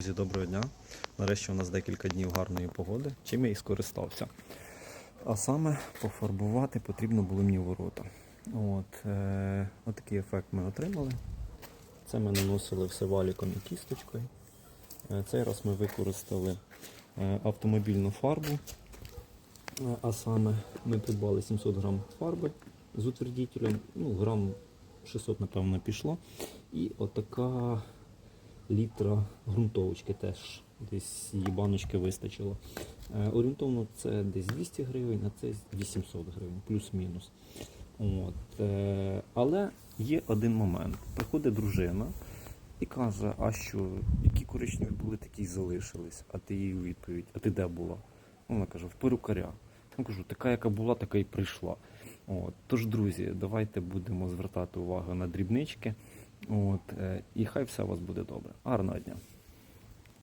Друзі, доброго дня. Нарешті у нас декілька днів гарної погоди. Чим я і скористався. А саме пофарбувати потрібно було мені ворота. От, е, отакий ефект ми отримали. Це ми наносили все валіком і кісточкою. Е, цей раз ми використали е, автомобільну фарбу. Е, а саме ми придбали 700 грам фарби з утвердителем, ну, грам 600, напевно, пішло. І отака літра ґрунтовочки теж десь її баночки вистачило. Е, орієнтовно це десь 200 гривень, а це 800 гривень, плюс-мінус. От, е, але є один момент. Приходить дружина і каже, а що, які коричневі були, такі залишились. А ти їй у відповідь, а ти де була? Вона каже, в перукаря. Я кажу, така, яка була, така й прийшла. От. Тож, друзі, давайте будемо звертати увагу на дрібнички. От, е, і хай все у вас буде добре. Гарного дня!